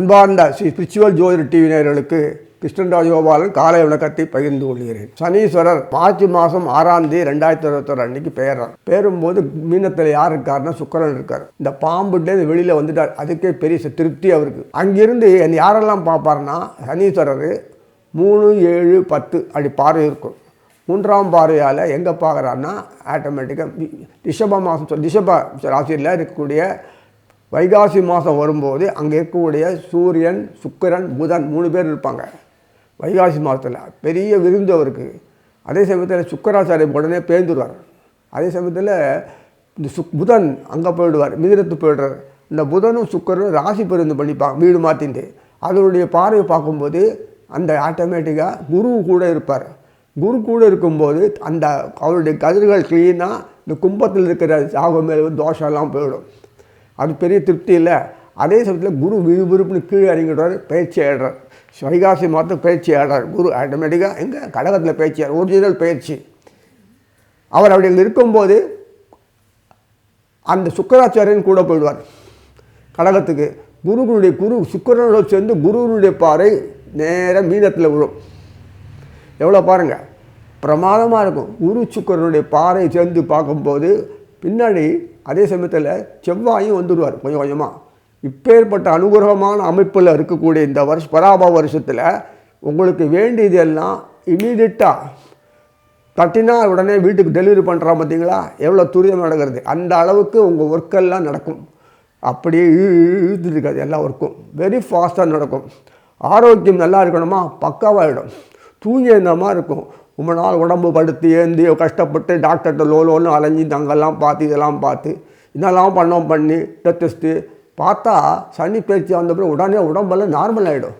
அன்பார்ந்த ஸ்ரீ ஸ்பிரிச்சுவல் ஜோதிடர் டிவி நேயர்களுக்கு கிருஷ்ணன் ராஜகோபாலன் காலை விளக்கத்தை பகிர்ந்து கொள்கிறேன். சனீஸ்வரர் மார்ச் மாதம் ஆறாம் தேதி ரெண்டாயிரத்தி இருபத்தொரு அன்னைக்கு பெயர்றார். பேரும்போது மீனத்தில் யார் இருக்காருன்னா சுக்கரன் இருக்கார். இந்த பாம்புலேருந்து வெளியில் வந்துட்டார். அதுக்கே பெரிய திருப்தி அவருக்கு. அங்கிருந்து என்னை யாரெல்லாம் பார்ப்பாருன்னா சனீஸ்வரர் மூணு ஏழு பத்து அப்படி பார்வை இருக்கும். மூன்றாம் பார்வையால் எங்கே பார்க்குறான்னா ஆட்டோமேட்டிக்காக ரிஷப மாதம் ரிஷப ராசியில் இருக்கக்கூடிய வைகாசி மாதம் வரும்போது அங்கே இருக்கக்கூடிய சூரியன் சுக்கரன் புதன் மூணு பேர் இருப்பாங்க. வைகாசி மாதத்தில் பெரிய விருந்து அவருக்கு. அதே சமயத்தில் சுக்கராச்சாரியம் உடனே பேந்துருவார். அதே சமயத்தில் இந்த சுக் புதன் அங்கே போயிடுவார் மிதிரத்து போயிடுறார். இந்த புதனும் சுக்கரனும் ராசி பெருந்து பண்ணிப்பாங்க வீடு மாற்றிட்டு அதனுடைய பார்வை பார்க்கும்போது அந்த ஆட்டோமேட்டிக்காக குரு கூட இருப்பார். குரு கூட இருக்கும்போது அந்த அவருடைய கதிர்கள் கிளீனாக இந்த கும்பத்தில் இருக்கிற சாகம் மேலே தோஷம்லாம் போயிடும். அது பெரிய திருப்தி இல்லை. அதே சமயத்தில் குரு விறுவிறுப்புன்னு கீழே இறங்கிடுறாரு பயிற்சி ஆடுறார் வைகாசி மாதம் பயிற்சி ஆடுறார் குரு ஆட்டோமேட்டிக்காக எங்கே கடகத்தில் பயிற்சி ஒரிஜினல் பயிற்சி. அவர் அப்படி அங்கே இருக்கும்போது அந்த சுக்கராச்சாரியன் கூட போயிடுவார் கடகத்துக்கு. குருவினுடைய குரு சுக்கரனோட சேர்ந்து குருவனுடைய பாறை நேராக மீனத்தில் விழும். எவ்வளோ பாருங்கள் பிரமாதமாக இருக்கும். குரு சுக்கரனுடைய பாறை சேர்ந்து பார்க்கும்போது பின்னாடி அதே சமயத்தில் செவ்வாயும் வந்துடுவார் கொஞ்சம் கொஞ்சமாக இப்பேற்பட்ட அனுகிரகமான அமைப்பில் இருக்கக்கூடிய இந்த வருஷ பராப வருஷத்தில் உங்களுக்கு வேண்டியது எல்லாம் இமீடியட்டாக தட்டினா உடனே வீட்டுக்கு டெலிவரி பண்ணுறா பார்த்தீங்களா எவ்வளோ துரிதம் நடக்கிறது? அந்த அளவுக்கு உங்கள் ஒர்க்கெல்லாம் நடக்கும். அப்படியே இழுத்துட்டு இருக்காது எல்லா ஒர்க்கும் வெரி ஃபாஸ்ட்டாக நடக்கும். ஆரோக்கியம் நல்லா இருக்கணுமா? பக்காவாகிடும் தூங்கி இருந்த மாதிரி இருக்கும். ரொம்ப நாள் உடம்பு படுத்து ஏந்தி கஷ்டப்பட்டு டாக்டர்கிட்ட லோலோன்னு அலைஞ்சி தங்கெல்லாம் பார்த்து இதெல்லாம் பார்த்து இதெல்லாம் பண்ணோம் பண்ணி டெஸ்ட்டு பார்த்தா சனி பயிற்சி வந்தப்பறம் உடனே உடம்பெல்லாம் நார்மல் ஆகிடும்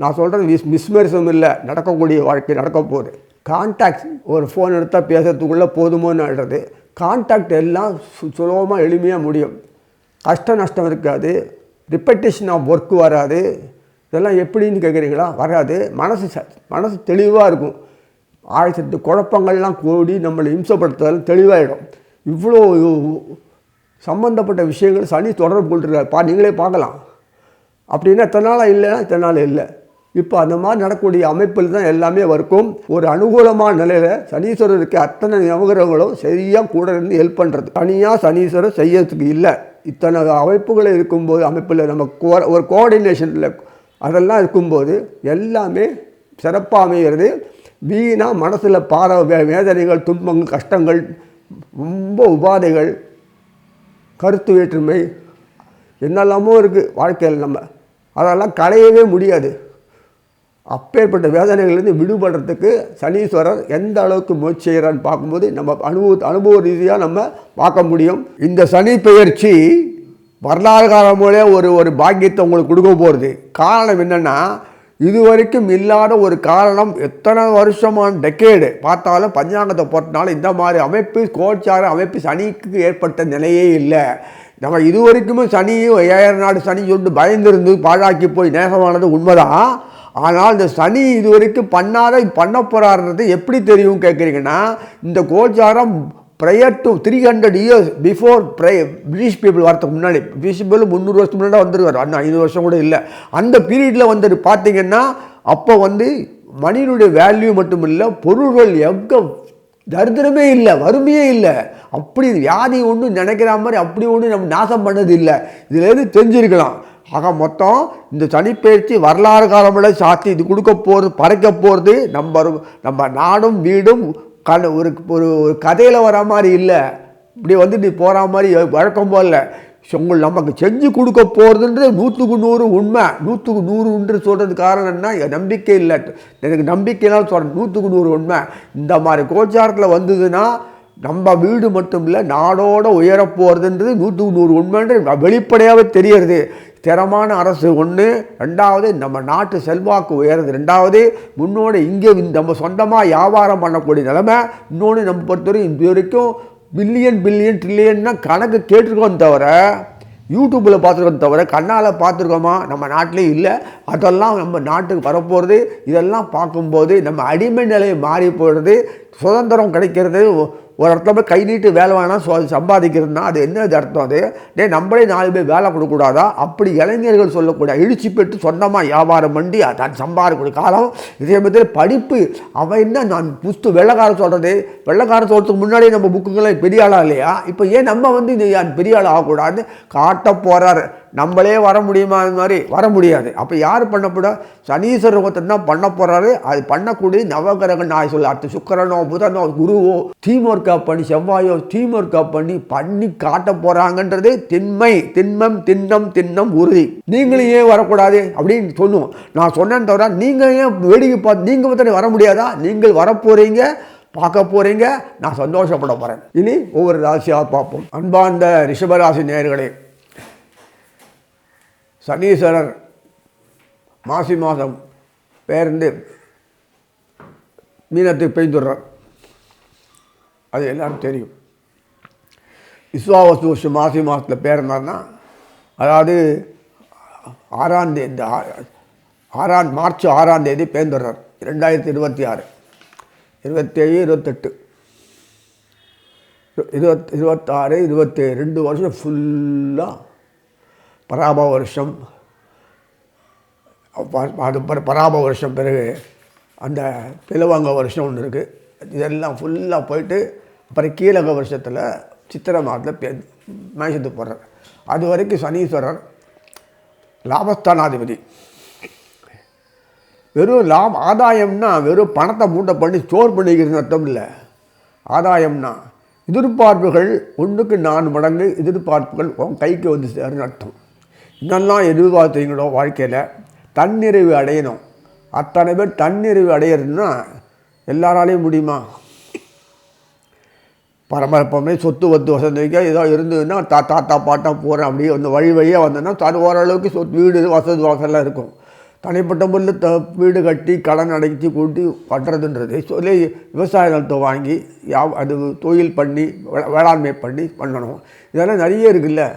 நான் சொல்கிறது மிஸ் மிஸ்மெரிசம் இல்லை. நடக்கக்கூடிய வாழ்க்கை நடக்க போகுது. கான்டாக்ட் ஒரு ஃபோன் எடுத்தால் பேசுறதுக்குள்ளே போதுமோன்னு ஆடுறது கான்டாக்ட் எல்லாம் சு சுலபமாக எளிமையாக முடியும். கஷ்ட நஷ்டம் இருக்காது. ரிப்பட்டேஷன் ஆஃப் ஒர்க் வராது. இதெல்லாம் எப்படின்னு கேட்குறீங்களா? வராது. மனசு ச மனசு தெளிவாக இருக்கும். ஆயிரத்து குழப்பங்கள்லாம் கூடி நம்மளை இம்சப்படுத்துதல் தெளிவாயிடும். இவ்வளோ சம்பந்தப்பட்ட விஷயங்கள் சனி தொடர்பு கொண்டிருக்காரு பா நீங்களே பார்க்கலாம். அப்படின்னா இத்தனை நாளாக இல்லைன்னா இத்தனை நாள் இல்லை. இப்போ அந்த மாதிரி நடக்கக்கூடிய அமைப்பில் தான் எல்லாமே இருக்கும் ஒரு அனுகூலமான நிலையில் சனீஸ்வரருக்கு அத்தனை நவகிரகங்களும் சரியாக கூட இருந்து ஹெல்ப் பண்ணுறது தனியாக சனீஸ்வரர் செய்யறதுக்கு இல்லை. இத்தனை அமைப்புகள் இருக்கும்போது அமைப்பில் நம்ம கோ- ஒரு கோஆர்டினேஷனில் அதெல்லாம் இருக்கும்போது எல்லாமே சிறப்பாக அமைகிறது வீணாக மனசில் பார வே- வேதனைகள் துன்பங்கள் கஷ்டங்கள் ரொம்ப உபாதைகள் கருத்து வேற்றுமை என்னெல்லாமோ இருக்குது வாழ்க்கையில் நம்ம. அதெல்லாம் களையவே முடியாது. அப்பேற்பட்ட வேதனைகள்லேருந்து விடுபடுறதுக்கு சனீஸ்வரர் எந்த அளவுக்கு முயற்சி செய்கிறான்னு பார்க்கும்போது நம்ம அனுபவ அனுபவ ரீதியாக நம்ம பார்க்க முடியும். இந்த சனி பெயர்ச்சி வரலாறு காலமோலே ஒரு ஒரு பாக்கியத்தை உங்களுக்கு கொடுக்க போகிறது காரணம் என்னென்னா இதுவரைக்கும் இல்லாத ஒரு காரணம் எத்தனை வருஷமான டெக்கேடு பார்த்தாலும் பஞ்சாங்கத்தை போட்டனால இந்த மாதிரி அமைப்பு கோச்சார அமைப்பு சனிக்கு ஏற்பட்ட நிலையே இல்லை. நம்ம இது வரைக்குமே சனியும் ஏழு நாடு சனி சொல்லிட்டு பயந்திருந்து பாழாக்கி போய் நேசமானது உண்மைதான். ஆனால் இந்த சனி இது வரைக்கும் பண்ணாத பண்ண போகிறாருன்றது எப்படி தெரியும் கேட்குறீங்கன்னா இந்த கோச்சாரம் prior to three hundred years before pre British people வரதுக்கு முன்னாடி பிரிட்டிஷ் பீப்புள் முந்நூறு வருஷத்துக்கு முன்னாடி வந்துருவார் அண்ணா ஐநூறு வருஷம் கூட இல்லை. அந்த பீரியடில் வந்துட்டு பார்த்தீங்கன்னா அப்போ வந்து மனிதனுடைய வேல்யூ மட்டும் இல்லை பொருள்கள் எங்கே தரித்திரமே இல்லை வறுமையே இல்லை. அப்படி வியாதி ஒன்றும் நினைக்கிற மாதிரி அப்படி ஒன்றும் நம்ம நாசம் பண்ணது இல்லை. இதுலேருந்து தெரிஞ்சிருக்கலாம். ஆக மொத்தம் இந்த சனிப்பெயர்ச்சி வரலாறு காலமில் சாத்தி இது கொடுக்க போகிறது பறைக்க போகிறது நம்ம நம்ம நாடும் வீடும் கண் ஒரு ஒரு ஒரு கதையில் வர மாதிரி இல்லை. இப்படி வந்து நீ போகிற மாதிரி வழக்கம் போல உங்கள் நமக்கு செஞ்சு கொடுக்க போகிறதுன்றது நூற்றுக்கு நூறு உண்மை. நூற்றுக்கு நூறுன்று சொல்கிறது காரணம் என்ன? நம்பிக்கை இல்லை. எனக்கு நம்பிக்கைனாலும் சொல்கிறேன் நூற்றுக்கு நூறு உண்மை. இந்த மாதிரி கோச்சாரத்தில் வந்ததுன்னா நம்ம வீடு மட்டும் இல்லை நாடோட உயரப்போகிறதுன்றது நூற்றுக்கு நூறு உண்மைன்ற வெளிப்படையாகவே தெரியறது. ஸ்திரமான அரசு ஒன்று ரெண்டாவது நம்ம நாட்டு செல்வாக்கு உயர்றது ரெண்டாவது முன்னோடு இங்கே நம்ம சொந்தமாக வியாபாரம் பண்ணக்கூடிய நிலமை இன்னொன்று நம்ம பொறுத்தவரைக்கும் இது வரைக்கும் பில்லியன் பில்லியன் ட்ரில்லியன்னா கணக்கு கேட்டிருக்கோம் தவிர யூடியூப்பில் பார்த்துருக்கோம் தவிர கண்ணால் பார்த்துருக்கோமா? நம்ம நாட்டிலே இல்லை. அதெல்லாம் நம்ம நாட்டுக்கு வரப்போகிறது இதெல்லாம் பார்க்கும்போது நம்ம அடிமை நிலை மாறி போயிடுறது சுதந்திரம் கிடைக்கிறது ஒரு இடத்துல போய் கை நீட்டு வேலை வேணாம் சொ சம்பாதிக்கிறதுனா அது என்ன அர்த்தம் அது? டே நம்மளே நாலு பேர் வேலை கொடுக்கக்கூடாதா? அப்படி இளைஞர்கள் சொல்லக்கூடிய இழுச்சி பெற்று சொந்தமாக வியாபாரம் பண்ணி தான் சம்பாதிக்கக்கூடிய காலம் இதே மாதிரி படிப்பு அவன் என்ன நான் புஸ்து வெள்ளக்காரன் சொல்கிறது வெள்ளக்காரன் சொல்கிறதுக்கு முன்னாடியே நம்ம புக்குங்களே பெரிய ஆளாக இல்லையா? இப்போ ஏன் நம்ம வந்து இது பெரிய ஆள் ஆகக்கூடாது காட்ட போகிறாரு நம்மளே வர முடியுமா? அது மாதிரி வர முடியாது. அப்போ யார் பண்ணப்பட சனீஸ்வரர் ஒருத்தர் தான் பண்ண போகிறாரு அது பண்ணக்கூடிய நவகிரக நான் சொல்ல அடுத்து சுக்கரனோ புதனோ குருவோ தீம் ஒர்க் அப் பண்ணி செவ்வாயோ தீம் ஒர்க் அப் பண்ணி பண்ணி காட்ட போகிறாங்கன்றது திண்மை. திண்மம் திண்ணம் திண்ணம் உறுதி. நீங்களும் ஏன் வரக்கூடாது? அப்படின்னு சொல்லுவோம். நான் சொன்னேன்னு தவிர நீங்கள் ஏன் வேடிக்கை பார்த்து நீங்கள் மட்டும் வர முடியாதா? நீங்கள் வரப்போகிறீங்க பார்க்க போகிறீங்க நான் சந்தோஷப்பட போகிறேன் இனி ஒவ்வொரு ராசியாக பார்ப்போம். அன்பார்ந்த ரிஷபராசி நேயர்களே சனீஸ்வரர் மாசி மாதம் பேருந்து மீனத்துக்கு பெய்துடுறார் அது எல்லாரும் தெரியும். விஸ்வாவசு வருஷம் மாசி மாதத்தில் பேர்ந்தார்னா அதாவது ஆறாம் தேதி இந்த ஆறாம் மார்ச் ஆறாம் தேதி பேர்ந்துடுறார். ரெண்டாயிரத்தி இருபத்தி ஆறு. இருபத்தேழு இருபத்தெட்டு. இருபத் இருபத்தாறு இருபத்தேழு ரெண்டு வருஷம் ஃபுல்லாக பராப வருஷம் அது பராப வருஷம் பிறகு அந்த பிளவங்க வருஷம் ஒன்று இருக்குது இதெல்லாம் ஃபுல்லாக போயிட்டு அப்புறம் கீழக வருஷத்தில் சித்திரை மாதத்தில் பே மேஷத்துக்கு போடுறார் அது வரைக்கும் சனீஸ்வரர் லாபஸ்தானாதிபதி. வெறும் லாப ஆதாயம்னா வெறும் பணத்தை மூட்டை பண்ணி ஸ்டோர் பண்ணிக்கிறது அர்த்தம் இல்லை. ஆதாயம்னா எதிர்பார்ப்புகள் ஒன்றுக்கு நான்கு மடங்கு எதிர்பார்ப்புகள் உன் கைக்கு வந்து சேருன்னு அர்த்தம். என்னெல்லாம் எதிர்பார்த்தீங்களோ வாழ்க்கையில்? தன்னிறைவு அடையணும். அத்தனை பேர் தன்னிறைவு அடையிறதுன்னா எல்லாராலையும் முடியுமா? பரமரப்பமே சொத்து வத்து வசதி வைக்க ஏதோ இருந்ததுன்னா தா தாத்தா பாட்டா போகிறேன் அப்படியே வந்து வழி வழியாக வந்தேன்னா தன் ஓரளவுக்கு சொத்து வீடு வசதி வாசலாம் இருக்கும். தனிப்பட்ட முறையில் த வீடு கட்டி கடன் அடைச்சி கூட்டி கட்டுறதுன்றது சொல்லி விவசாய நிலத்தை வாங்கி யா அது தொழில் பண்ணி வே- வேளாண்மை பண்ணி பண்ணணும். இதெல்லாம் நிறைய இருக்குல்ல?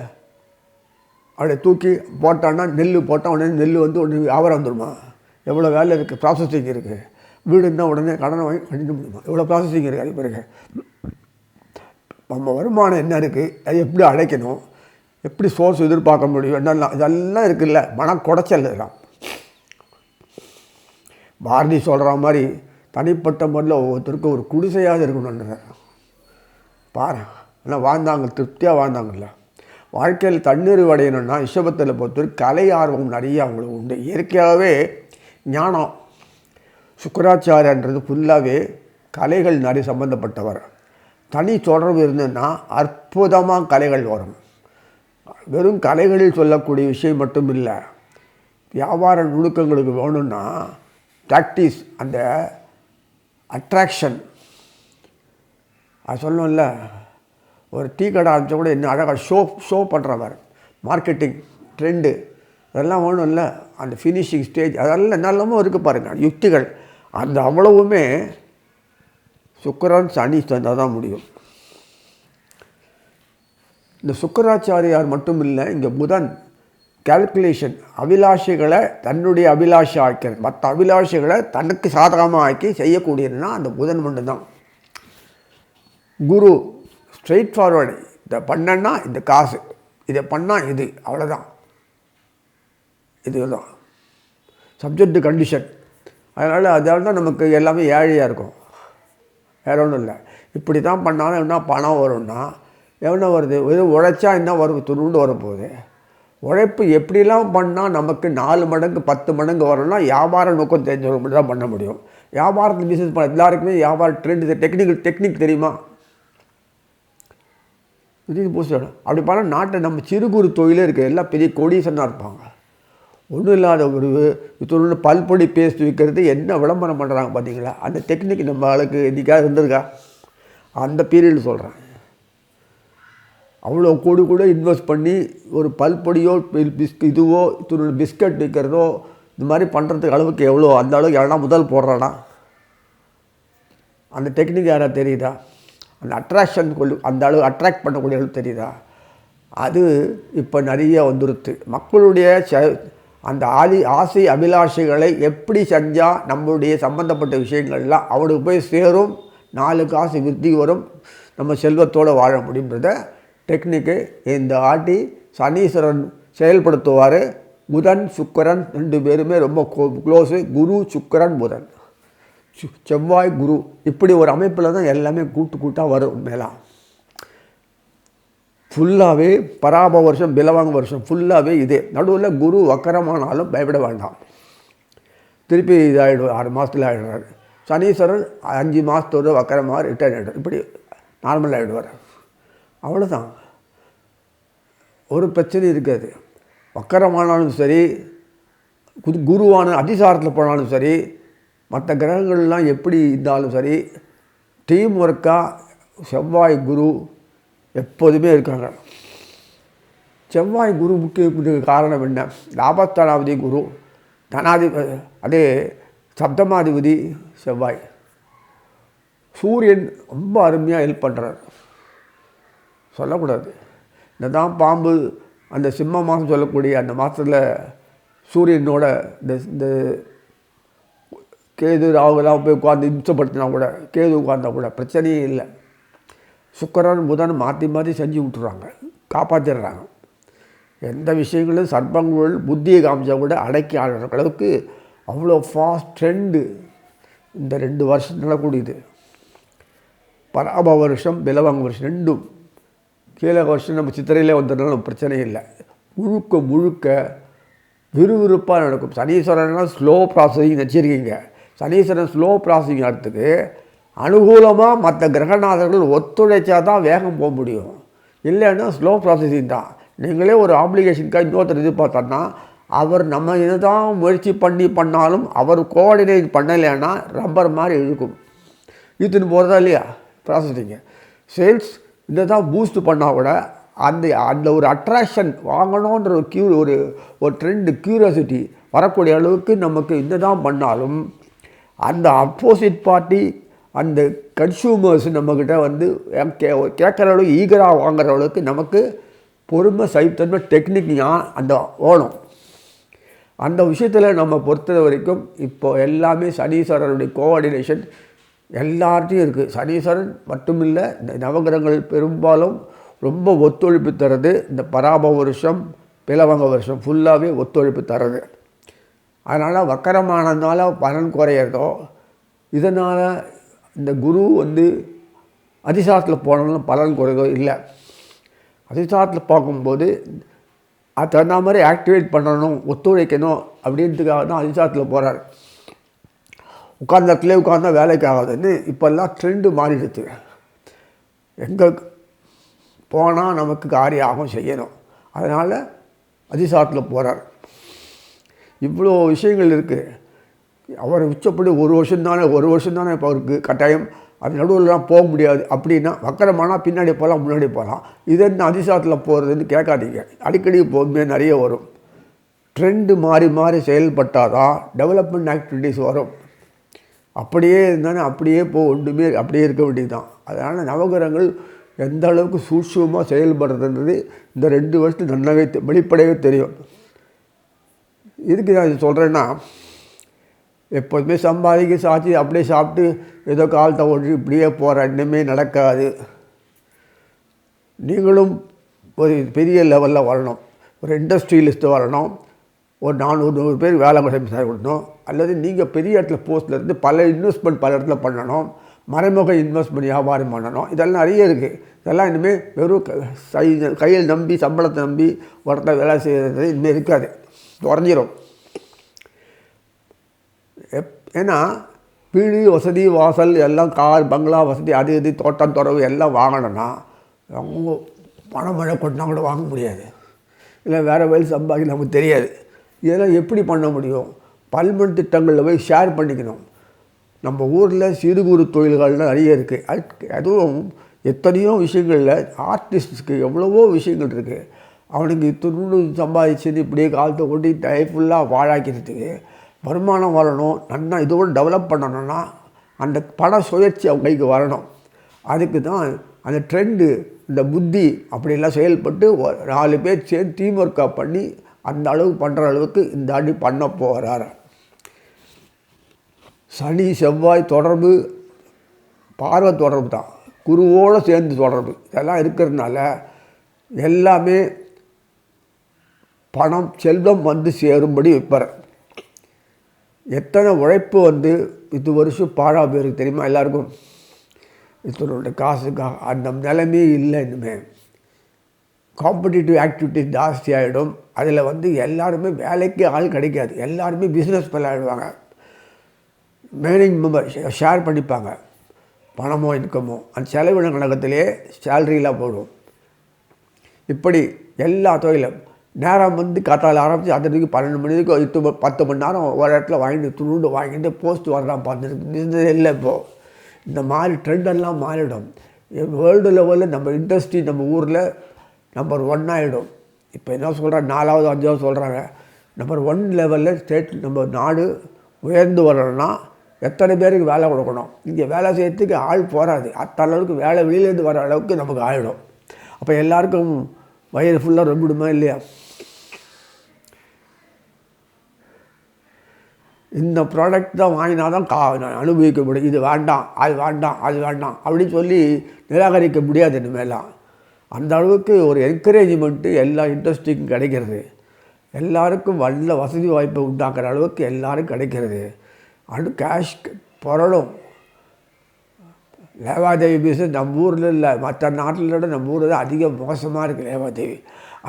அப்படியே தூக்கி போட்டான்னா நெல் போட்டால் உடனே நெல் வந்து உடனே வியாபாரம் வந்துடுமா எவ்வளோ வேலை இருக்குது ப்ராசஸிங் இருக்குது வீடு இருந்தால் உடனே கடனை வாங்கி கட்டிட்டு முடியுமா? எவ்வளோ ப்ராசஸிங் இருக்குது அது பிறகு. நம்ம வருமானம் என்ன இருக்குது அது எப்படி அடைக்கணும்? எப்படி சோர்ஸ் எதிர்பார்க்க முடியும்? என்னெல்லாம்? இதெல்லாம் இருக்குல்ல. மன குடைச்சல் இதெல்லாம். பாரதி சொல்கிற மாதிரி தனிப்பட்ட முறையில் ஒவ்வொருத்தருக்கும் ஒரு குடிசையாக இருக்கணுன்ற பாரு. ஆனால் வாழ்ந்தாங்க திருப்தியாக வாழ்ந்தாங்கல்ல. வாழ்க்கையில் தண்ணீர் அடையணும்னா ரிஷபத்தில் பொறுத்தவரை கலை ஆர்வம் நிறைய அவங்களுக்கு உண்டு. இயற்கையாகவே ஞானம் சுக்கராச்சாரியன்றது ஃபுல்லாகவே கலைகள் நிறைய சம்மந்தப்பட்டவர் தனி தொடர்பு இருந்ததுன்னா அற்புதமாக கலைகள் வரும். வெறும் கலைகளில் சொல்லக்கூடிய விஷயம் மட்டும் இல்லை வியாபார நுணுக்கங்களுக்கு வேணும்னா ப்ராக்டிஸ் அந்த அட்ராக்ஷன் அது சொல்லணும்ல? ஒரு டீ கடை ஆரம்பித்தா கூட இன்னும் அழகாக ஷோ ஷோ பண்ணுறவர் மார்க்கெட்டிங் ட்ரெண்டு அதெல்லாம் இல்லை. அந்த ஃபினிஷிங் ஸ்டேஜ் அதெல்லாம் நல்லமும் இருக்குது பாருங்கள் யுக்திகள். அந்த அவ்வளவுமே சுக்கரன் சனி தந்தால் தான் முடியும். இந்த சுக்கராச்சாரியார் மட்டும் இல்லை இங்கே புதன் கால்குலேஷன் அபிலாஷைகளை தன்னுடைய அபிலாஷை ஆக்கிறது மற்ற அபிலாஷைகளை தனக்கு சாதகமாக ஆக்கி செய்யக்கூடியதுன்னா அந்த புதன் மட்டும்தான். குரு ஸ்ட்ரெயிட் ஃபார்வர்டு இதை பண்ணன்னா இந்த காசு. இதை பண்ணால் இது. அவ்வளோதான் இதுதான். சப்ஜெக்ட் கண்டிஷன் அதனால் அதனால தான் நமக்கு எல்லாமே ஏழையாக இருக்கும். வேற ஒன்றும் இல்லை. இப்படி தான் பண்ணாலும் என்ன பணம் வரும்னா எவ்வளோ வருது? இது உழைச்சா என்ன வரும்? துருண்டு வரப்போகுது. உழைப்பு எப்படிலாம் பண்ணால் நமக்கு நாலு மடங்கு பத்து மடங்கு வரணும்னா வியாபார நோக்கம் தெரிஞ்சவங்க மட்டும் தான் பண்ண முடியும். வியாபாரத்தில் பிஸ்னஸ் பண்ண எல்லாருக்குமே வியாபார ட்ரெண்ட் டெக்னிக்கல் டெக்னிக் தெரியுமா? திடீர்னு பூசிடும் அப்படி பண்ணால் நாட்டை நம்ம சிறு குறு தொழிலே இருக்க எல்லாம் பெரிய கொடிசனாக இருப்பாங்க. ஒன்றும் இல்லாத ஒரு இத்தொழில் பல்பொடி பேஸ்ட் விற்கிறது என்ன விளம்பரம் பண்ணுறாங்க பார்த்தீங்களா அந்த டெக்னிக் நம்ம ஆளுக்கு என்றைக்காவது இருந்திருக்கா? அந்த பீரியட் சொல்கிறேன் அவ்வளோ கோடி கூட இன்வெஸ்ட் பண்ணி ஒரு பல்பொடியோ பிஸ்க் இதுவோ இத்தொழில் பிஸ்கட் விற்கிறதோ இந்த மாதிரி பண்ணுறதுக்கு அளவுக்கு எவ்வளோ அந்த அளவுக்கு எவ்வளோ முதல் போடுறானா? அந்த டெக்னிக் யாராவது தெரியுதா? அந்த அட்ராக்ஷன் கொள்ளு அந்த அளவு அட்ராக்ட் பண்ணக்கூடிய அளவு தெரியுதா? அது இப்போ நிறைய வந்துருத்து. மக்களுடைய ச அந்த ஆதி ஆசை அபிலாஷைகளை எப்படி செஞ்சால் நம்மளுடைய சம்பந்தப்பட்ட விஷயங்கள்லாம் அவனுக்கு போய் சேரும் நாலு காசு விருத்தி வரும் நம்ம செல்வத்தோடு வாழ முடியுன்றத டெக்னிக்கு இந்த ஆட்டி சனீஸ்வரன் செயல்படுத்துவார். புதன் சுக்கரன் ரெண்டு பேருமே ரொம்ப க்ளோஸு குரு சுக்கரன் புதன். செவ்வாய் குரு இப்படி ஒரு அமைப்பில் தான் எல்லாமே கூட்டு கூட்டாக வரும் மேலாம் ஃபுல்லாகவே பராப வருஷம் பிலவாங்க வருஷம் ஃபுல்லாகவே இதே. நடுவில் குரு வக்கரமானாலும் பயப்பட வேண்டாம். திருப்பி இதாகிடுவார் ஆறு மாதத்தில் ஆகிடுறார் சனீஸ்வரன் அஞ்சு மாதத்தோடு வக்கரமாக ரிட்டர்ன் ஆகிடும் இப்படி நார்மல் ஆகிடுவார் அவ்வளோதான் ஒரு பிரச்சனை இருக்காது. வக்கரமானாலும் சரி குரு குருவான அதிசாரத்தில் போனாலும் சரி மற்ற கிரகங்கள்லாம் எப்படி இருந்தாலும் சரி டீம் ஒர்க்காக செவ்வாய் குரு எப்போதுமே இருக்காங்க. செவ்வாய் குரு முக்கிய காரணம் என்ன? லாபஸ்தானாதிபதி குரு தனாதி அதே சப்தமாதிபதி செவ்வாய். சூரியன் ரொம்ப அருமையாக ஹெல்ப் பண்ணுறார் சொல்லக்கூடாது. இந்த தான் பாம்பு அந்த சிம்ம மாதம் சொல்லக்கூடிய அந்த மாதத்தில் சூரியனோட இந்த இந்த கேது ராகுலாம் போய் உட்காந்து இம்சப்படுத்தினா கூட கேது உட்கார்ந்தா கூட பிரச்சனையே இல்லை. சுக்கரன் புதன் மாற்றி மாற்றி செஞ்சு விட்டுறாங்க காப்பாற்றிடுறாங்க எந்த விஷயங்களும் சர்ப்பங்கள் புத்தியை காமிச்சா கூட அடக்கி ஆடுற அளவுக்கு அவ்வளோ ஃபாஸ்ட் ட்ரெண்டு இந்த ரெண்டு வருஷம் நடக்கூடியது பராப வருஷம் பிலவங்க வருஷம் ரெண்டும். கீழே வருஷம் நம்ம சித்திரையிலே வந்ததுனால பிரச்சனை இல்லை. முழுக்க முழுக்க விறுவிறுப்பாக நடக்கும். சனீஸ்வரன்லாம் ஸ்லோ ப்ராசஸிங் வச்சுருக்கீங்க. சனீஸ்வரன் ஸ்லோ ப்ராசஸிங் ஆகிறதுக்கு அனுகூலமாக மற்ற கிரகநாதர்கள் ஒத்துழைச்சா தான் வேகம் போக முடியும். இல்லைன்னா ஸ்லோ ப்ராசஸிங் தான். நீங்களே ஒரு ஆப்ளிகேஷனுக்காக இன்னொருத்தர் இது பார்த்தோன்னா அவர் நம்ம இதுதான் முயற்சி பண்ணி பண்ணாலும் அவர் கோஆர்டினேட் பண்ணலைன்னா ரப்பர் மாதிரி இழுக்கும். இழுத்துன்னு போகிறதா இல்லையா? ப்ராசஸிங்க சேல்ஸ் இதை தான் பூஸ்ட் பண்ணால் கூட அந்த அந்த ஒரு அட்ராக்ஷன் வாங்கணுன்ற ஒரு க்யூ ஒரு ஒரு ட்ரெண்டு க்யூரியாசிட்டி வரக்கூடிய அளவுக்கு நமக்கு இதுதான் தான் பண்ணாலும் அந்த அப்போசிட் பார்ட்டி அந்த கன்சூமர்ஸ் நம்மக்கிட்ட வந்து கே கேட்குற அளவுக்கு ஈகராக வாங்குற அளவுக்கு நமக்கு பொறுமை சைத்தன்மை டெக்னிக் அந்த ஓணும் அந்த விஷயத்தில் நம்ம பொறுத்த வரைக்கும் இப்போ எல்லாமே சனீஸ்வரனுடைய கோஆர்டினேஷன் எல்லார்ட்டையும் இருக்குது சனீஸ்வரன் மட்டும் இல்லை இந்த நவகிரகங்கள் பெரும்பாலும் ரொம்ப ஒத்துழைப்பு தர்றது இந்த பராப வருஷம் பிளவங்க வருஷம் ஃபுல்லாகவே ஒத்துழைப்பு தர்றது அதனால் வக்கரமானதுனால பலன் குறையிறதோ இதனால் இந்த குரு வந்து அதிசாரத்தில் போனாலும் பலன் குறையதோ இல்லை. அதிசாரத்தில் பார்க்கும்போது அது தகுந்த மாதிரி ஆக்டிவேட் பண்ணணும் ஒத்துழைக்கணும் அப்படின்றதுக்காக தான் அதிசாரத்தில் போகிறார் உட்கார்ந்த இடத்துல உட்கார்ந்தா வேலைக்கு ஆகாதுன்னு இப்போல்லாம் ட்ரெண்டு மாறிடுது எங்கே போனால் நமக்கு காரியம் செய்யணும். அதனால் அதிசாரத்தில் போகிறார் இவ்வளோ விஷயங்கள் இருக்குது அவரை உச்சப்படி ஒரு வருஷம் தானே ஒரு வருஷம் தானே இப்போ அவருக்கு கட்டாயம். அது நடுவில்லாம் போக முடியாது. அப்படின்னா வக்கரமானால் பின்னாடி போகலாம் முன்னாடி போகலாம். இது என்ன அதிசாரத்தில் போகிறதுன்னு கேட்காதீங்க. அடிக்கடி போகுமே நிறைய வரும். ட்ரெண்டு மாறி மாறி செயல்பட்டால் தான் டெவலப்மெண்ட் ஆக்டிவிட்டீஸ் வரும். அப்படியே இருந்தானே அப்படியே போ ஒன்றுமே அப்படியே இருக்க வேண்டியது தான் அதனால் நவகிரகங்கள் எந்த அளவுக்கு சூட்சமாக செயல்படுறதுன்றது இந்த ரெண்டு வருஷத்துக்கு நல்லாவே தெ- தெரியும். இதுக்கு நான் இது சொல்கிறேன்னா எப்போதுமே சம்பாதிக்க சாச்சி அப்படியே சாப்பிட்டு ஏதோ காலத்தை ஓட்டி இப்படியே போகிற இன்னுமே நடக்காது. நீங்களும் ஒரு பெரிய லெவலில் வரணும். ஒரு இண்டஸ்ட்ரியலிஸ்ட்டு வரணும். ஒரு நானூறு நூறு பேர் வேலை கொடுத்து கொடுக்கணும். அல்லது நீங்கள் பெரிய இடத்துல போஸ்ட்டில் இருந்து பல இன்வெஸ்ட்மெண்ட் பல இடத்துல பண்ணணும். மறைமுக இன்வெஸ்ட்மெண்ட் வியாபாரம் பண்ணணும். இதெல்லாம் நிறைய இருக்குது இதெல்லாம் இனிமேல் வெறும் கை கையில் நம்பி சம்பளத்தை நம்பி ஒருத்தர் வேலை செய்கிறது இனிமேல் இருக்காது. குறைஞ்சிரும் எப் ஏன்னா வீடு வசதி வாசல் எல்லாம் கார் பங்களா வசதி அது இது தோட்டம் துறவு எல்லாம் வாங்கணும்னா அவங்க பணம் மழை கொட்டினா கூட வாங்க முடியாது. இல்லை வேறு வயல் சம்பாதி நமக்கு தெரியாது. இதெல்லாம் எப்படி பண்ண முடியும்? பல்மன் திட்டங்களில் போய் ஷேர் பண்ணிக்கணும். நம்ம ஊரில் சிறு குறு தொழில்கள்லாம் நிறைய இருக்குது அது அதுவும் எத்தனையோ விஷயங்களில் ஆர்டிஸ்ட்க்கு எவ்வளவோ விஷயங்கள் இருக்குது அவனுக்கு துண்டு சம்பாதிச்சது இப்படியே காலத்தை ஓட்டி டை ஃபுல்லாக வாழாக்கிறதுக்கு வருமானம் வரணும் நல்லா இதோடு டெவலப் பண்ணணும்னா அந்த பண சுழற்சி அவங்க கைக்கு வரணும். அதுக்கு தான் அந்த ட்ரெண்டு இந்த புத்தி அப்படிலாம் செயல்பட்டு நாலு பேர் சேர்ந்து டீம் ஒர்க்காக பண்ணி அந்த அளவு பண்ணுற அளவுக்கு இந்த ஆண்டு பண்ண போகிறார் சனி செவ்வாய் தொடர்பு பார்வை தொடர்பு தான். குருவோடு சேர்ந்து தொடர்பு. இதெல்லாம் இருக்கிறதுனால எல்லாமே பணம் செல்வம் வந்து சேரும்படி வைப்பார். எத்தனை உழைப்பு வந்து இது வருஷம் பாழா போயிருக்கு தெரியுமா எல்லாருக்கும்? இத்தனோட காசுக்காக அந்த நிலைமையே இல்லை இனிமேல் காம்படிட்டிவ் ஆக்டிவிட்டி ஜாஸ்தி ஆகிடும் அதில் வந்து எல்லாருமே வேலைக்கு ஆள் கிடைக்காது. எல்லாருமே பிஸ்னஸ் பண்ண மேனேஜ் மெம்பர் ஷேர் பண்ணிப்பாங்க. பணமோ இன்கமோ அந்த செலவின கணக்கத்திலே சேலரியெலாம் போடும். இப்படி எல்லா தொழிலும் நேரம் வந்து காத்தால் ஆரம்பித்து அத்தனைக்கு பன்னெண்டு மணிக்கு எட்டு பத்து மணி நேரம் ஒரு இடத்துல வாங்கிட்டு துணுண்டு வாங்கிட்டு போஸ்ட் வரலாம் பார்த்துட்டு இல்லை இப்போது இந்த மாதிரி ட்ரெண்டெல்லாம் மாறிடும். வேர்ல்டு லெவலில் நம்ம இண்டஸ்ட்ரி நம்ம ஊரில் நம்பர் ஒன் ஆகிடும் இப்போ என்ன சொல்கிறாங்க நாலாவது அஞ்சாவது சொல்கிறாங்க நம்பர் ஒன் லெவலில் ஸ்டேட் நம்ம நாடு உயர்ந்து வரணும்னா எத்தனை பேருக்கு வேலை கொடுக்கணும்? இங்கே வேலை செய்யறதுக்கு ஆள் போகாது அத்தளவுக்கு வேலை வெளியிலேருந்து வர அளவுக்கு நமக்கு ஆகிடும் அப்போ எல்லாருக்கும் வயிறு ஃபுல்லாக ரொம்பிடுமா இல்லையா? இந்த ப்ராடக்ட் தான் வாங்கினா தான் கா நான் அனுபவிக்க முடியும் இது வேண்டாம் அது வேண்டாம் அது வேண்டாம் அப்படின்னு சொல்லி நிராகரிக்க முடியாது இனிமேலாம். அந்த அளவுக்கு ஒரு என்கரேஜ்மெண்ட்டு எல்லா இண்டஸ்ட்ரிக்கும் கிடைக்கிறது. எல்லாருக்கும் நல்ல வசதி வாய்ப்பை உண்டாக்குற அளவுக்கு எல்லோரும் கிடைக்கிறது. அது கேஷ் புரளும். லேவாதேவி பிஸ்னஸ் நம்ம ஊரில் இல்லை. மற்ற நாட்டில் விட நம்ம ஊரில் தான் அதிக மோசமாக இருக்குது லேவாதேவி.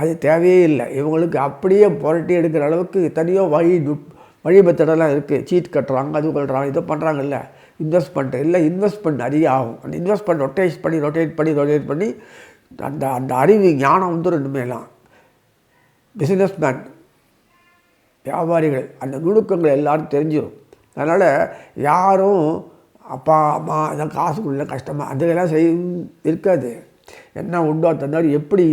அது தேவையே இல்லை. இவங்களுக்கு அப்படியே புரட்டி எடுக்கிற அளவுக்கு எத்தனையோ வழி நுட் வழிபத்தடெல்லாம் இருக்குது சீட் கட்டுறாங்க அது கட்டுறாங்க இதை பண்ணுறாங்கல்ல இன்வெஸ்ட்மெண்ட் இல்லை இன்வெஸ்ட்மெண்ட் நிறைய ஆகும் அந்த இன்வெஸ்ட்மெண்ட் ரொட்டேட் பண்ணி ரொட்டேட் பண்ணி ரொட்டேட் பண்ணி அந்த அந்த அறிவு ஞானம் வந்துடும் ரெண்டுமேலாம் பிஸ்னஸ்மேன் வியாபாரிகள் அந்த நுணுக்கங்கள் எல்லோரும் தெரிஞ்சிடும் அதனால் யாரும் அப்பா அம்மா அதான் காசுக்குள்ள கஷ்டமாக அதுக்கெல்லாம் செய் இருக்காது. என்ன உண்டோ தந்தாரு எப்படி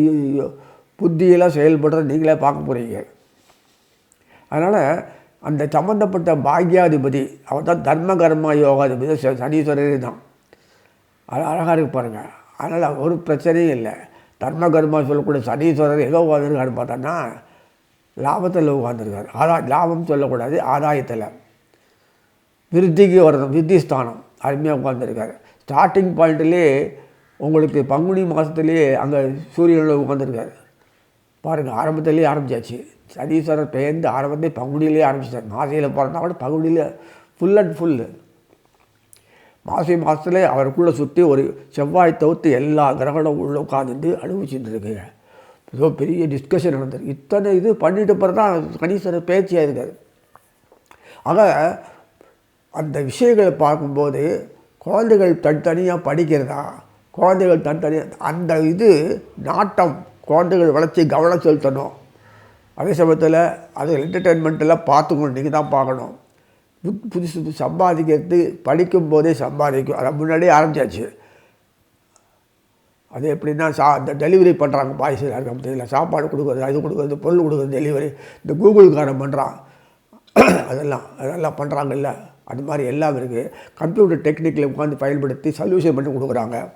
புத்தியெல்லாம் செயல்படுறது நீங்களே பார்க்க போகிறீங்க அதனால் அந்த சம்மந்தப்பட்ட பாக்யாதிபதி அவர் தான் தர்ம கர்மா யோகாதிபதி ச- சனீஸ்வரரே தான். அது அழகாக இருக்கு பாருங்கள் அதனால் ஒரு பிரச்சனையும் இல்லை. தர்ம கர்மா சொல்லக்கூடிய சனீஸ்வரர் ஏதோ உட்காந்துருக்காரு பார்த்தோன்னா லாபத்தில் உட்காந்துருக்காரு ஆதா லாபம் சொல்லக்கூடாது ஆதாயத்தில். விருத்திக்கு வரணும் விருத்தி ஸ்தானம். அருமையாக உட்காந்துருக்காரு ஸ்டார்டிங் பாயிண்ட்லேயே உங்களுக்கு பங்குனி மாதத்துலேயே அங்கே சூரியனில் உட்காந்துருக்காரு பாருங்கள் ஆரம்பத்துலேயே ஆரம்பிச்சாச்சு. சனீஸ்வரர் பெயர்ந்து ஆரம்பத்தை பங்குனியிலே ஆரம்பிச்சிட்டார் மாசியில் பிறந்தா கூட பங்குனியில் ஃபுல் அண்ட் ஃபுல்லு மாசி மாதத்துல அவருக்குள்ளே சுற்றி ஒரு செவ்வாய் தவிர்த்து எல்லா கிரகணம் உள்ள உட்காந்துட்டு அனுபவிச்சுட்டு இருக்குங்க ஏதோ பெரிய டிஸ்கஷன் நடந்திருக்கு. இத்தனை இது பண்ணிட்டு பிறகு தான் கணீஸ்வரர் பேச்சியாக இருக்காது ஆக அந்த விஷயங்களை பார்க்கும்போது குழந்தைகள் தனித்தனியாக படிக்கிறதா? குழந்தைகள் தனித்தனியாக அந்த இது நாட்டம் குழந்தைகள் வளர்ச்சி கவனம் செலுத்தணும். அதே சமயத்தில் அது என்டர்டெயின்மெண்ட்டெல்லாம் பார்த்துக்கணும். நீங்கள் தான் பார்க்கணும். புதுசு புதுசு சம்பாதிக்கிறது படிக்கும் போதே சம்பாதிக்கும். அதை முன்னாடியே ஆரம்பிச்சாச்சு. அது எப்படின்னா சா இந்த டெலிவரி பண்ணுறாங்க பாய்ஸ் கம்பெனியில் சாப்பாடு கொடுக்குறது அது கொடுக்குறது பொருள் கொடுக்குறது டெலிவரி இந்த கூகுள்காரன் பண்ணுறான் அதெல்லாம் அதெல்லாம் பண்ணுறாங்கல்ல அது மாதிரி எல்லாம் இருக்குது கம்ப்யூட்டர் டெக்னிக்கில் உட்காந்து பயன்படுத்தி சொல்யூஷன் பண்ணி கொடுக்குறாங்க.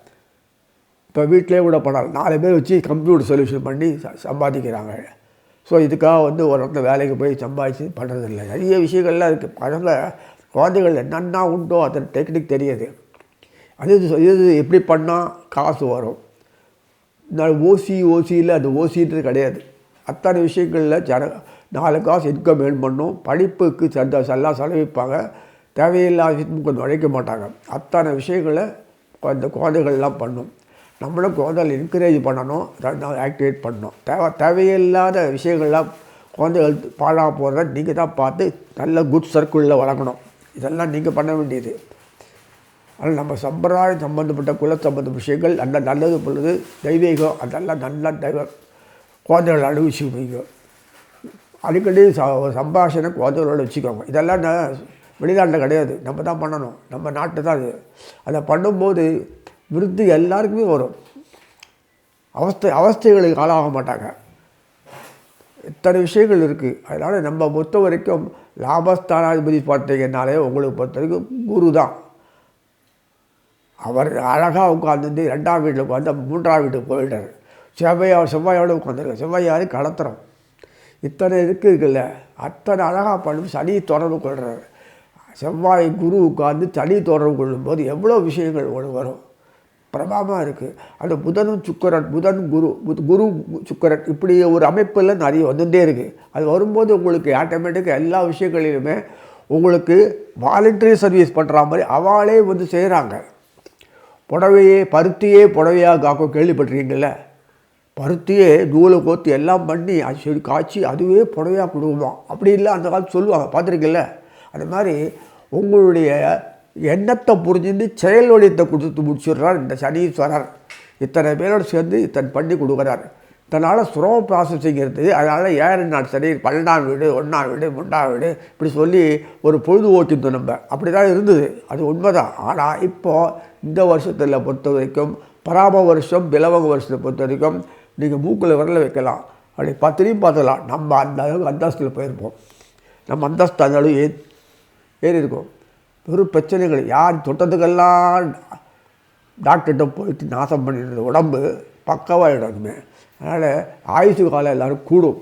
இப்போ வீட்டிலே கூட பண்ணலாம். நாலு பேர் வச்சு கம்ப்யூட்டர் சொல்யூஷன் பண்ணி ச- சம்பாதிக்கிறாங்க. ஸோ இதுக்காக வந்து ஒரு இடத்துல வேலைக்கு போய் சம்பாதிச்சு பண்ணுறதில்ல நிறைய விஷயங்கள்லாம் இருக்குது பசங்க குழந்தைகள் என்னென்ன உண்டோ அதன் டெக்னிக் தெரியுது. அது இது- இது எப்படி பண்ணால் காசு வரும்? நான் ஓசி ஓசியில் அந்த ஓசின்றது கிடையாது. அத்தனை விஷயங்களில் ஜன நாலு காசு இன்கம் ஏர்ன் பண்ணும். படிப்புக்கு சந்த எல்லாம் செலவிப்பாங்க. தேவையில்லாத விஷயத்துக்கு நுழைக்க மாட்டாங்க. அத்தனை விஷயங்களை அந்த குழந்தைகள்லாம் பண்ணும். நம்மளும் குழந்தைகள் என்கரேஜ் பண்ணணும். ஆக்டிவேட் பண்ணணும். தேவை தேவையில்லாத விஷயங்கள்லாம் குழந்தைகள் பாழாக போகிறத நீங்கள் தான் பார்த்து நல்ல குட் சர்க்கிளில் வளர்க்கணும். இதெல்லாம் நீங்கள் பண்ண வேண்டியது. ஆனால் நம்ம சம்பிரதாயம் சம்மந்தப்பட்ட குல சம்பந்த விஷயங்கள் நல்ல நல்லது பொழுது தெய்வீகம் அதெல்லாம் நல்லா தெய்வ குழந்தைகள் அனுபவிச்சு அடிக்கடி ச சம்பாஷணை குழந்தைகளோட வச்சுக்கோங்க. இதெல்லாம் நான் வெளிநாட்டில் கிடையாது. நம்ம தான் பண்ணணும். நம்ம நாட்டு தான் அது. அதை பண்ணும்போது விருத்தி எல்லாருக்குமே வரும். அவஸ்தை அவஸ்தைகளுக்கு ஆளாக மாட்டாங்க. இத்தனை விஷயங்கள் இருக்குது அதனால் நம்ம பொறுத்த வரைக்கும் லாபஸ்தானாதிபதி பார்த்தீங்கன்னாலே உங்களுக்கு பொறுத்த வரைக்கும் குரு தான் அவர் அழகாக உட்காந்துட்டு ரெண்டாம் வீட்டில் உட்காந்து மூன்றாம் வீட்டுக்கு போயிட்டார். செவ்வாயா செவ்வாயோடு உட்காந்துருக்கோம் செவ்வாயாரு கடத்துறோம். இத்தனை இருக்கு இருக்குல்ல. அத்தனை அழகாக பண்ணும் சனி தொடர்பு கொள்கிறார் செவ்வாய் குரு உட்கார்ந்து சனி தொடர்பு கொள்ளும்போது எவ்வளோ விஷயங்கள் ஒன்று வரும். பிரபாவமாக இருக்குது அந்த புதனும் சுக்கரன் புதன் குரு புத்- குரு சுக்கரன் இப்படி ஒரு அமைப்பில் நிறைய வந்துகிட்டே இருக்குது அது வரும்போது உங்களுக்கு ஆட்டோமேட்டிக்காக எல்லா விஷயங்களிலுமே உங்களுக்கு வாலண்டரி சர்வீஸ் பண்ணுற மாதிரி அவளே வந்து செய்கிறாங்க புடவையே பருத்தியே புடவையாக காக்கும் கேள்விப்பட்டிருக்கீங்கள பருத்தியே நூலை கோத்து எல்லாம் பண்ணி அது காய்ச்சி அதுவே புடவையாக கொடுக்குமா அப்படி இல்லை அந்த காலத்து சொல்லுவாங்க. பார்த்துருக்கீங்கள அந்த மாதிரி உங்களுடைய எண்ணத்தை புரிஞ்சுட்டு செயல் வழியத்தை கொடுத்து முடிச்சிடுறார். இந்த சனீஸ்வரர் இத்தனை பேரோடு சேர்ந்து இத்தனை பண்ணி கொடுக்குறார். இதனால் ஸ்லோ ப்ராசஸிங் இருக்குது அதனால் ஏழு நாள் சரி பன்னெண்டாம் வீடு ஒன்றாம் வீடு மூன்றாம் வீடு இப்படி சொல்லி ஒரு பொழுதுபோக்கிட்டு நம்ம. அப்படி தான் இருந்தது. அது உண்மைதான். ஆனால் இப்போது இந்த வருஷத்தில் பொறுத்த வரைக்கும் பராம வருஷம் பிலவங்க வருஷத்தை பொறுத்த வரைக்கும் நீங்கள் மூக்கில் விரல வைக்கலாம். அப்படி பத்திரியும் பார்த்துக்கலாம். நம்ம அந்த அளவுக்கு அந்தஸ்தில் போயிருப்போம். நம்ம அந்தஸ்து அந்த அளவு ஏறி இருக்கும் வெறும் பிரச்சனைகள். யார் தொட்டதுக்கெல்லாம் டாக்டர்கிட்ட போயிட்டு நாசம் பண்ணிடுறது? உடம்பு பக்கவாயிடணுமே அதனால் ஆயுசு காலம் எல்லோரும் கூடும்.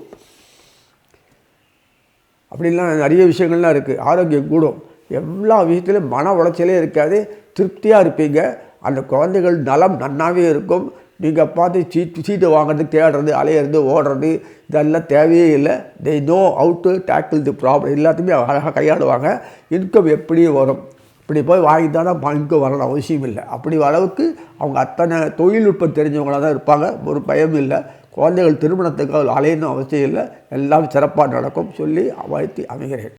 அப்படிலாம் நிறைய விஷயங்கள்லாம் இருக்குது ஆரோக்கியம் கூடும். எல்லா விஷயத்துலையும் மன உளைச்சலே இருக்காது. திருப்தியாக இருப்பீங்க. அந்த குழந்தைகள் நலம் நன்னாவே இருக்கும். நீங்கள் பார்த்து சீட்டு சீட்டு வாங்குறது தேடுறது அலையிறது ஓடுறது இதெல்லாம் தேவையே இல்லை. They know how to tackle the problem எல்லாத்தையுமே அழகாக கையாளுவாங்க. இன்கம் எப்படி வரும்? இப்படி போய் வாங்கி தானே இன்கம் வரணும் அவசியம் இல்லை. அப்படி அளவுக்கு அவங்க அத்தனை தொழில்நுட்பம் தெரிஞ்சவங்களாக தான் இருப்பாங்க. ஒரு பயம் இல்லை. குழந்தைகள் திருமணத்துக்கு அலையணும் அவசியம் இல்லை. எல்லாம் சிறப்பாக நடக்கும் சொல்லி வாழ்த்தி அமைகிறேன்.